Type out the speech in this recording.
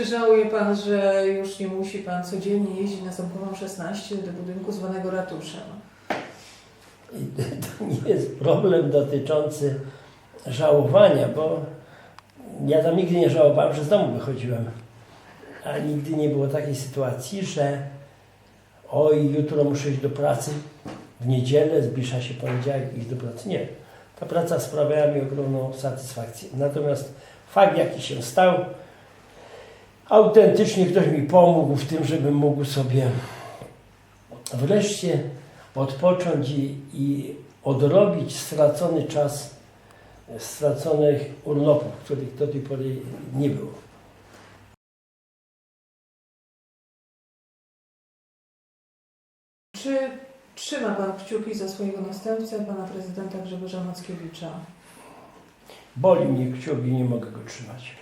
Czy żałuje Pan, że już nie musi Pan codziennie jeździć na Ząbkową 16 do budynku zwanego ratuszem? To nie jest problem dotyczący żałowania, bo ja tam nigdy nie żałowałem, że z domu wychodziłem. A nigdy nie było takiej sytuacji, że oj, jutro muszę iść do pracy, w niedzielę zbliża się poniedziałek, iść do pracy. Nie. Ta praca sprawiała mi ogromną satysfakcję. Natomiast fakt, jaki się stał, autentycznie ktoś mi pomógł w tym, żebym mógł sobie wreszcie odpocząć i, i odrobić stracony czas, straconych urlopów, których do tej pory nie było. Czy trzyma Pan kciuki za swojego następcę, Pana prezydenta Grzegorza Mackiewicza? Boli mnie kciuk i nie mogę go trzymać.